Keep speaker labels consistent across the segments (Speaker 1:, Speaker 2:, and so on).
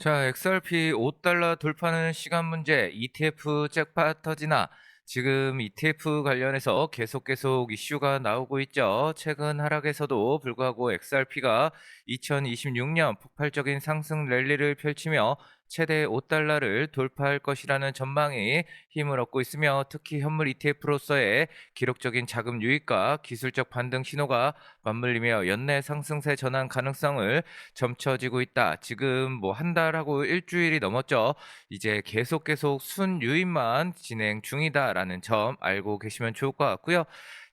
Speaker 1: 자, XRP 5달러 돌파는 시간 문제, ETF 잭팟 터지나 지금 ETF 관련해서 계속 계속 이슈가 나오고 있죠. 최근 하락에서도 불구하고 XRP가 2026년 폭발적인 상승 랠리를 펼치며 최대 5달러를 돌파할 것이라는 전망이 힘을 얻고 있으며 특히 현물 ETF로서의 기록적인 자금 유입과 기술적 반등 신호가 맞물리며 연내 상승세 전환 가능성을 점쳐지고 있다. 지금 뭐 한 달하고 일주일이 넘었죠. 이제 계속 계속 순 유입만 진행 중이다라는 점 알고 계시면 좋을 것 같고요.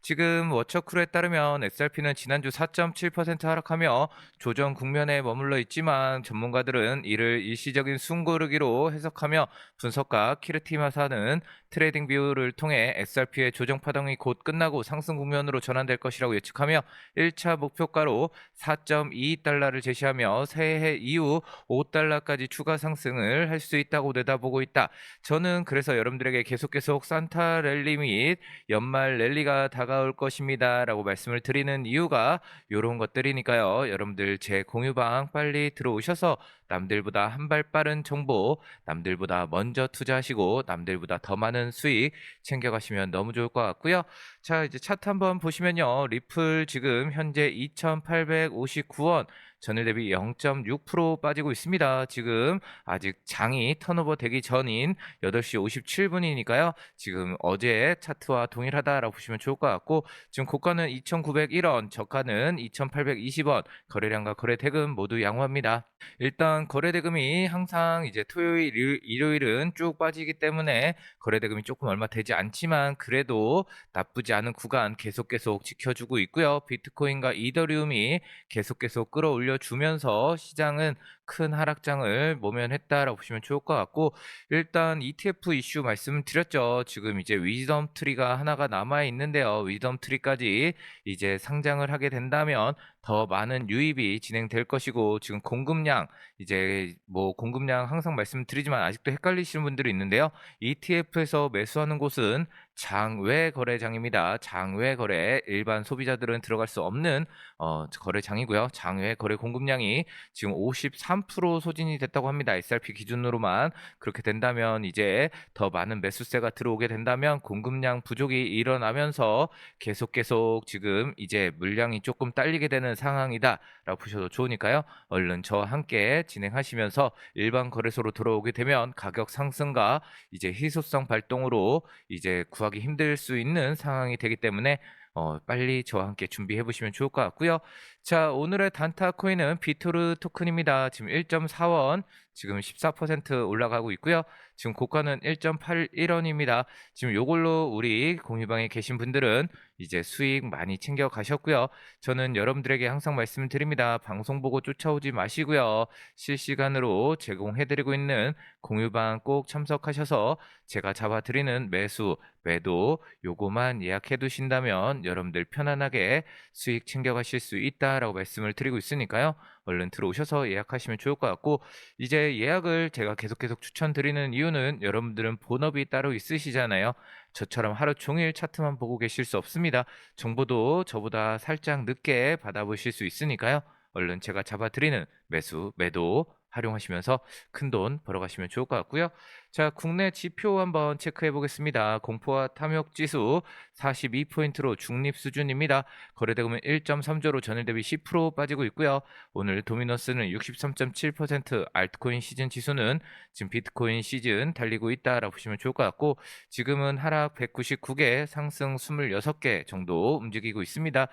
Speaker 1: 지금 워처크루에 따르면 SRP는 지난주 4.7% 하락하며 조정 국면에 머물러 있지만 전문가들은 이를 일시적인 숨고르기로 해석하며 분석가 키르티마사는 트레이딩 비율을 통해 SRP의 조정 파동이 곧 끝나고 상승 국면으로 전환될 것이라고 예측하며 1차 목표가로 4.22달러를 제시하며 새해 이후 5달러까지 추가 상승을 할 수 있다고 내다보고 있다. 저는 그래서 여러분들에게 계속 계속 산타 랠리 및 연말 랠리가 다가 올 것입니다 라고 말씀을 드리는 이유가 이런 것들이니까요. 여러분들 제 공유방 빨리 들어오셔서 남들보다 한 발 빠른 정보, 남들보다 먼저 투자하시고 남들보다 더 많은 수익 챙겨가시면 너무 좋을 것 같고요. 자, 이제 차트 한번 보시면요. 리플 지금 현재 2,859원 전일 대비 0.6% 빠지고 있습니다. 지금 아직 장이 턴오버 되기 전인 8시 57분이니까요. 지금 어제 차트와 동일하다라고 보시면 좋을 것 같고 지금 고가는 2,901원, 저가는 2,820원, 거래량과 거래 대금 모두 양호합니다. 일단 거래 대금이 항상 이제 토요일, 일- 일요일은 쭉 빠지기 때문에 거래 대금이 조금 얼마 되지 않지만 그래도 나쁘지 않은 구간 계속 계속 지켜주고 있고요. 비트코인과 이더리움이 계속 계속 끌어올려 주면서 시장은 큰 하락장을 모면했다라고 보시면 좋을 것 같고 일단 ETF 이슈 말씀드렸죠. 지금 이제 위덤 트리가 하나가 남아 있는데요. 위덤 트리까지 이제 상장을 하게 된다면 더 많은 유입이 진행될 것이고 지금 공급량 이제 뭐 공급량 항상 말씀드리지만 아직도 헷갈리시는 분들이 있는데요. ETF에서 매수하는 곳은 장외 거래장입니다. 장외 거래 일반 소비자들은 들어갈 수 없는 어, 거래장이고요. 장외 거래 공급량이 지금 53% 소진이 됐다고 합니다. SRP 기준으로만 그렇게 된다면 이제 더 많은 매수세가 들어오게 된다면 공급량 부족이 일어나면서 계속 계속 지금 이제 물량이 조금 딸리게 되는 상황이다라고 보셔도 좋으니까요. 얼른 저와 함께 진행하시면서 일반 거래소로 들어오게 되면 가격 상승과 이제 희소성 발동으로 이제 구 하기 힘들 수 있는 상황이 되기 때문에 어, 빨리 저와 함께 준비해 보시면 좋을 것 같고요. 자, 오늘의 단타 코인은 비토르 토큰입니다. 지금 1.4원, 지금 14% 올라가고 있고요. 지금 고가는 1.81원입니다. 지금 요걸로 우리 공유방에 계신 분들은 이제 수익 많이 챙겨 가셨고요. 저는 여러분들에게 항상 말씀드립니다. 방송 보고 쫓아오지 마시고요. 실시간으로 제공해드리고 있는 공유방 꼭 참석하셔서 제가 잡아드리는 매수, 매도 요거만 예약해 두신다면 여러분들 편안하게 수익 챙겨 가실 수 있다라고 말씀을 드리고 있으니까요. 얼른 들어오셔서 예약하시면 좋을 것 같고 이제 예약을 제가 계속 계속 추천드리는 이유는 여러분들은 본업이 따로 있으시잖아요. 저처럼 하루 종일 차트만 보고 계실 수 없습니다. 정보도 저보다 살짝 늦게 받아보실 수 있으니까요. 얼른 제가 잡아드리는 매수, 매도 활용하시면서 큰 돈 벌어가시면 좋을 것 같고요. 자, 국내 지표 한번 체크해 보겠습니다. 공포와 탐욕 지수 42포인트로 중립 수준입니다. 거래대금은 1.3조로 전일 대비 10% 빠지고 있고요. 오늘 도미너스는 63.7%, 알트코인 시즌 지수는 지금 비트코인 시즌 달리고 있다라고 보시면 좋을 것 같고 지금은 하락 199개, 상승 26개 정도 움직이고 있습니다.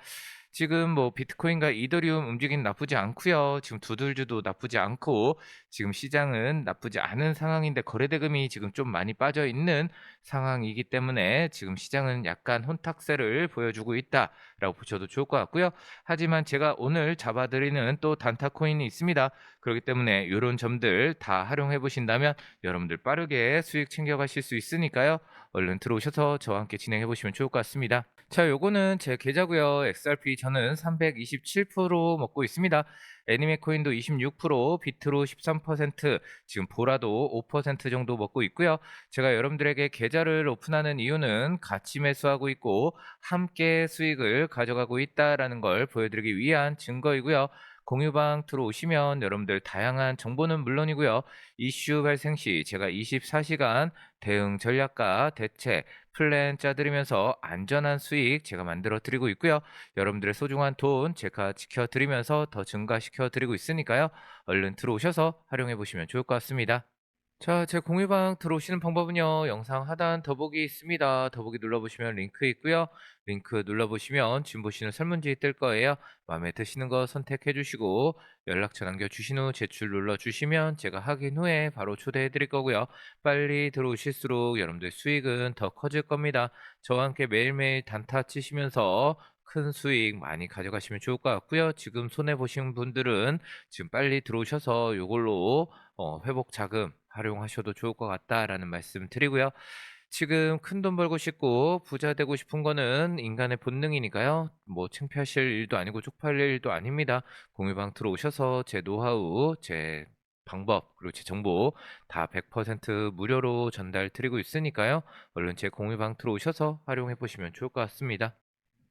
Speaker 1: 지금 뭐 비트코인과 이더리움 움직임 나쁘지 않고요. 지금 두들주도 나쁘지 않고 지금 시장은 나쁘지 않은 상황인데 거래 대금이 지금 좀 많이 빠져 있는 상황이기 때문에 지금 시장은 약간 혼탁세를 보여주고 있다라고 보셔도 좋을 것 같고요. 하지만 제가 오늘 잡아드리는 또 단타 코인이 있습니다. 그렇기 때문에 이런 점들 다 활용해 보신다면 여러분들 빠르게 수익 챙겨가실 수 있으니까요. 얼른 들어오셔서 저와 함께 진행해 보시면 좋을 것 같습니다. 자, 요거는 제 계좌고요. XRP 저는 327% 먹고 있습니다. 애니메 코인도 26%, 비트로 13%, 지금 보라도 5% 정도 먹고 있고요. 제가 여러분들에게 계좌를 오픈하는 이유는 같이 매수하고 있고 함께 수익을 가져가고 있다라는 걸 보여드리기 위한 증거이고요. 공유방 들어오시면 여러분들 다양한 정보는 물론이고요. 이슈 발생 시 제가 24시간 대응 전략과 대책, 플랜 짜드리면서 안전한 수익 제가 만들어 드리고 있고요. 여러분들의 소중한 돈 제가 지켜 드리면서 더 증가시켜 드리고 있으니까요. 얼른 들어오셔서 활용해 보시면 좋을 것 같습니다. 자, 제 공유방 들어오시는 방법은요. 영상 하단 더보기 있습니다. 더보기 눌러보시면 링크 있고요. 링크 눌러보시면 지금 보시는 설문지 뜰 거예요. 마음에 드시는 거 선택해 주시고 연락처 남겨주신 후 제출 눌러주시면 제가 확인 후에 바로 초대해 드릴 거고요. 빨리 들어오실수록 여러분들 수익은 더 커질 겁니다. 저와 함께 매일매일 단타 치시면서 큰 수익 많이 가져가시면 좋을 것 같고요. 지금 손해 보신 분들은 지금 빨리 들어오셔서 이걸로 어, 회복 자금 활용하셔도 좋을 것 같다라는 말씀 드리고요. 지금 큰 돈 벌고 싶고 부자 되고 싶은 거는 인간의 본능이니까요. 뭐 창피하실 일도 아니고 쪽팔릴 일도 아닙니다. 공유방 들어오셔서 제 노하우, 제 방법, 그리고 제 정보 다 100% 무료로 전달 드리고 있으니까요. 얼른 제 공유방 들어오셔서 활용해 보시면 좋을 것 같습니다.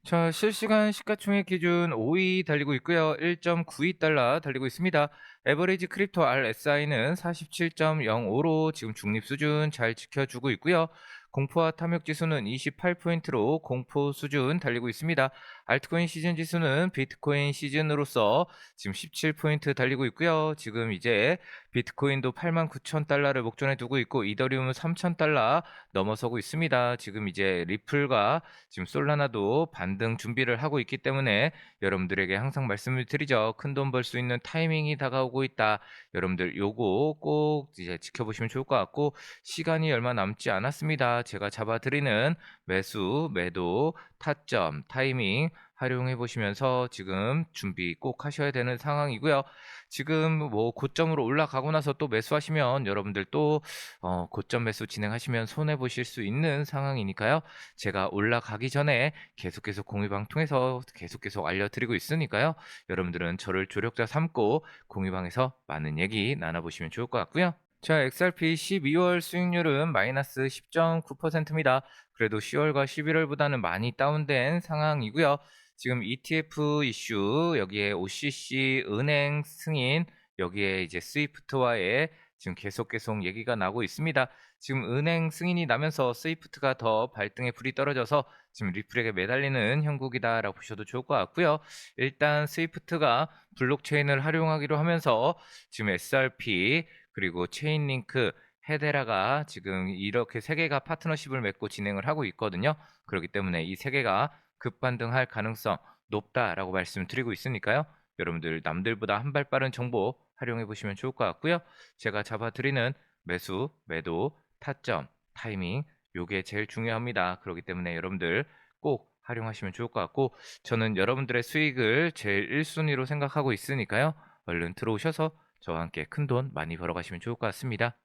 Speaker 1: 자, 실시간 시가총액 기준 5위 달리고 있고요. 1.92달러 달리고 있습니다. 에버리지 크립토 RSI는 47.05로 지금 중립 수준 잘 지켜주고 있고요. 공포와 탐욕 지수는 28포인트로 공포 수준 달리고 있습니다. 알트코인 시즌 지수는 비트코인 시즌으로서 지금 17포인트 달리고 있고요. 지금 이제 비트코인도 8만 9천 달러를 목전에 두고 있고 이더리움은 3천 달러 넘어서고 있습니다. 지금 이제 리플과 지금 솔라나도 반등 준비를 하고 있기 때문에 여러분들에게 항상 말씀을 드리죠. 큰 돈 벌 수 있는 타이밍이 다가오고 있다. 여러분들 요거 꼭 이제 지켜보시면 좋을 것 같고 시간이 얼마 남지 않았습니다. 제가 잡아드리는 매수, 매도, 타점, 타이밍 활용해 보시면서 지금 준비 꼭 하셔야 되는 상황이고요. 지금 뭐 고점으로 올라가고 나서 또 매수하시면 여러분들 또 어, 고점 매수 진행하시면 손해 보실 수 있는 상황이니까요. 제가 올라가기 전에 계속 계속 공유방 통해서 계속 계속 알려드리고 있으니까요. 여러분들은 저를 조력자 삼고 공유방에서 많은 얘기 나눠보시면 좋을 것 같고요. 자, XRP 12월 수익률은 마이너스 10.9%입니다. 그래도 10월과 11월보다는 많이 다운된 상황이고요. 지금 ETF 이슈, 여기에 OCC 은행 승인, 여기에 이제 스위프트와의 지금 계속 계속 얘기가 나고 있습니다. 지금 은행 승인이 나면서 스위프트가 더 발등에 불이 떨어져서 지금 리플에게 매달리는 형국이다라고 보셔도 좋을 것 같고요. 일단 스위프트가 블록체인을 활용하기로 하면서 지금 SRP 그리고 체인링크, 헤데라가 지금 이렇게 세 개가 파트너십을 맺고 진행을 하고 있거든요. 그렇기 때문에 이 세 개가 급반등할 가능성 높다라고 말씀드리고 있으니까요. 여러분들 남들보다 한 발 빠른 정보 활용해 보시면 좋을 것 같고요. 제가 잡아드리는 매수, 매도, 타점, 타이밍 요게 제일 중요합니다. 그렇기 때문에 여러분들 꼭 활용하시면 좋을 것 같고 저는 여러분들의 수익을 제일 1순위로 생각하고 있으니까요. 얼른 들어오셔서 저와 함께 큰 돈 많이 벌어가시면 좋을 것 같습니다.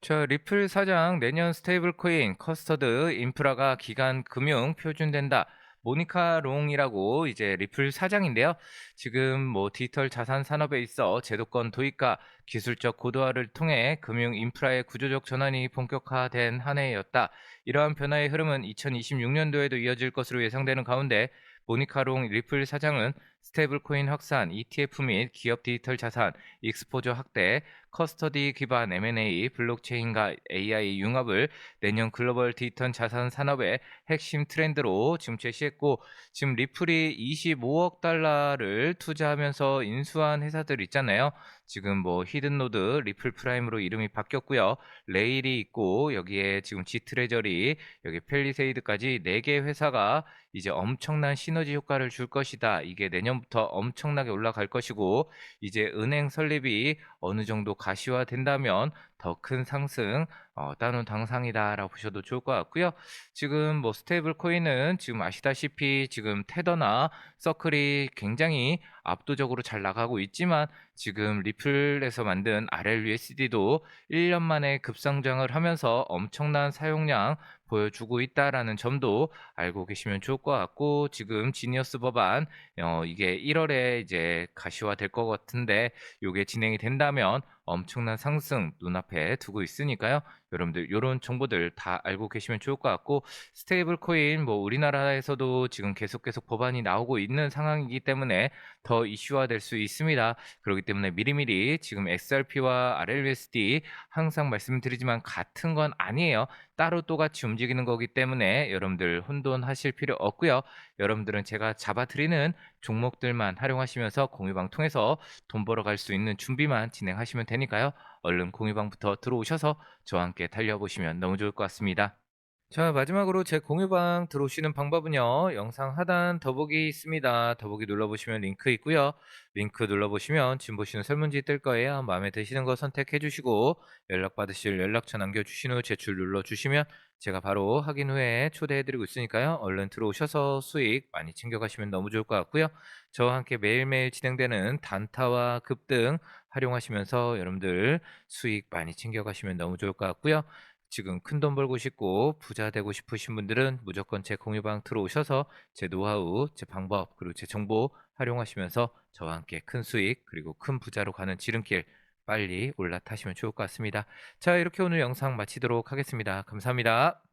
Speaker 1: 자, 리플 사장 내년 스테이블 코인 커스터드 인프라가 기간 금융 표준된다. 모니카 롱이라고 이제 리플 사장인데요. 지금 뭐 디지털 자산 산업에 있어 제도권 도입과 기술적 고도화를 통해 금융 인프라의 구조적 전환이 본격화된 한 해였다. 이러한 변화의 흐름은 2026년도에도 이어질 것으로 예상되는 가운데 모니카롱 리플 사장은 스테이블 코인 확산, ETF 및 기업 디지털 자산, 익스포저 확대, 커스터디 기반 M&A, 블록체인과 AI 융합을 내년 글로벌 디지털 자산 산업의 핵심 트렌드로 지금 제시했고 지금 리플이 25억 달러를 투자하면서 인수한 회사들 있잖아요. 지금 뭐 히든노드, 리플 프라임으로 이름이 바뀌었고요. 레일이 있고 여기에 지금 지트레저리, 여기 펠리세이드까지 4개 회사가 이제 엄청난 시너지 효과를 줄 것이다. 이게 내년 부터 엄청나게 올라갈 것이고 이제 은행 설립이 어느 정도 가시화된다면 더 큰 상승 어, 따놓은 당상이다라고 보셔도 좋을 것 같고요. 지금 뭐 스테이블 코인은 지금 아시다시피 지금 테더나 서클이 굉장히 압도적으로 잘 나가고 있지만 지금 리플에서 만든 RLUSD도 1년 만에 급상장을 하면서 엄청난 사용량 보여주고 있다라는 점도 알고 계시면 좋을 것 같고 지금 지니어스 법안 어, 이게 1월에 이제 가시화 될 것 같은데 이게 진행이 된다면 엄청난 상승 눈앞에 두고 있으니까요. 여러분들 요런 정보들 다 알고 계시면 좋을 것 같고 스테이블 코인 뭐 우리나라에서도 지금 계속 계속 법안이 나오고 있는 상황이기 때문에 더 이슈화될 수 있습니다. 그렇기 때문에 미리미리 지금 XRP와 RLUSD 항상 말씀드리지만 같은 건 아니에요. 따로 똑같이 움직이는 거기 때문에 여러분들 혼돈하실 필요 없고요. 여러분들은 제가 잡아드리는 종목들만 활용하시면서 공유방 통해서 돈 벌어갈 수 있는 준비만 진행하시면 되니까요. 얼른 공유방부터 들어오셔서 저와 함께 달려보시면 너무 좋을 것 같습니다. 자, 마지막으로 제 공유방 들어오시는 방법은요. 영상 하단 더보기 있습니다. 더보기 눌러보시면 링크 있고요. 링크 눌러보시면 지금 보시는 설문지 뜰 거예요. 마음에 드시는 거 선택해 주시고 연락 받으실 연락처 남겨주신 후 제출 눌러주시면 제가 바로 확인 후에 초대해 드리고 있으니까요. 얼른 들어오셔서 수익 많이 챙겨가시면 너무 좋을 것 같고요. 저와 함께 매일매일 진행되는 단타와 급등 활용하시면서 여러분들 수익 많이 챙겨가시면 너무 좋을 것 같고요. 지금 큰 돈 벌고 싶고 부자 되고 싶으신 분들은 무조건 제 공유방 들어오셔서 제 노하우, 제 방법, 그리고 제 정보 활용하시면서 저와 함께 큰 수익, 그리고 큰 부자로 가는 지름길 빨리 올라타시면 좋을 것 같습니다. 자, 이렇게 오늘 영상 마치도록 하겠습니다. 감사합니다.